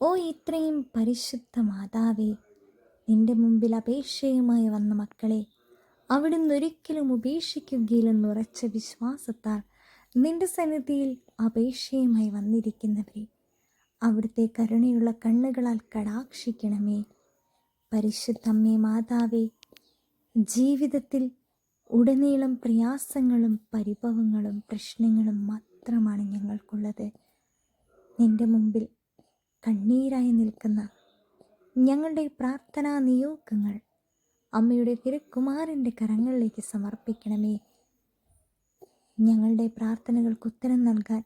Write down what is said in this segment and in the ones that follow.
ഓ ഇത്രയും പരിശുദ്ധ മാതാവേ നിന്റെ മുമ്പിൽ അപേക്ഷയുമായി വന്ന മക്കളെ അവിടുന്ന് ഒരിക്കലും ഉപേക്ഷിക്കുകയില്ലെന്ന് ഉറച്ച വിശ്വാസത്താൽ നിന്റെ സന്നിധിയിൽ അപേക്ഷയുമായി വന്നിരിക്കുന്നവരെ അവിടുത്തെ കരുണയുള്ള കണ്ണുകളാൽ കടാക്ഷിക്കണമേ. പരിശുദ്ധമ്മേ മാതാവേ ജീവിതത്തിൽ ഉടനീളം പ്രയാസങ്ങളും പരിഭവങ്ങളും പ്രശ്നങ്ങളും മാത്രമാണ് ഞങ്ങൾക്കുള്ളത്. നിന്റെ മുമ്പിൽ കണ്ണീരായി നിൽക്കുന്ന ഞങ്ങളുടെ പ്രാർത്ഥനാ നിയോഗങ്ങൾ അമ്മയുടെ തിരുക്കുമാരന്റെ കരങ്ങളിലേക്ക് സമർപ്പിക്കണമേ. ഞങ്ങളുടെ പ്രാർത്ഥനകൾക്ക് ഉത്തരം നൽകാൻ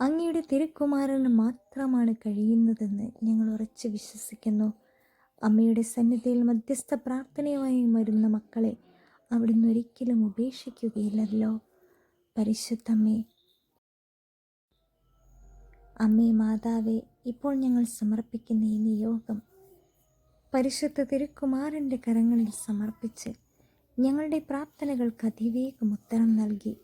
അങ്ങയുടെ തിരുക്കുമാരന് മാത്രമാണ് കഴിയുന്നതെന്ന് ഞങ്ങൾ ഉറച്ച് വിശ്വസിക്കുന്നു. അമ്മയുടെ സന്നിധിയിൽ മധ്യസ്ഥ പ്രാർത്ഥനയുമായി വരുന്ന മക്കളെ അവിടുന്ന് ഒരിക്കലും ഉപേക്ഷിക്കുകയില്ലല്ലോ. പരിശുദ്ധമ്മേ അമ്മേ മാതാവേ ഇപ്പോൾ ഞങ്ങൾ സമർപ്പിക്കുന്ന ഈ നിയോഗം പരിശുദ്ധ തിരുക്കുമാരന്റെ കരങ്ങളിൽ സമർപ്പിച്ച് ഞങ്ങളുടെ പ്രാർത്ഥനകൾക്ക് അതിവേഗം ഉത്തരം നൽകി.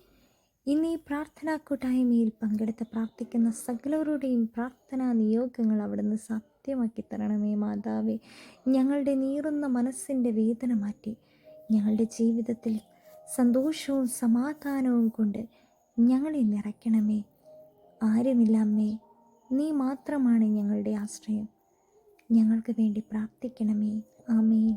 ഇന്ന് ഈ പ്രാർത്ഥനാ കൂട്ടായ്മയിൽ പങ്കെടുത്ത് പ്രാർത്ഥിക്കുന്ന സകലവരുടെയും പ്രാർത്ഥനാ നിയോഗങ്ങൾ അവിടുന്ന് സത്യമാക്കി തരണമേ മാതാവേ. ഞങ്ങളുടെ നീറുന്ന മനസ്സിന്റെ വേദന മാറ്റി ഞങ്ങളുടെ ജീവിതത്തിൽ സന്തോഷവും സമാധാനവും കൊണ്ട് ഞങ്ങളെ നിറയ്ക്കണമേ. ആരുമില്ല അമ്മേ. നീ മാത്രമാണ് ഞങ്ങളുടെ ആശ്രയം. ഞങ്ങൾക്ക് വേണ്ടി പ്രാർത്ഥിക്കണമേ. ആമേൻ.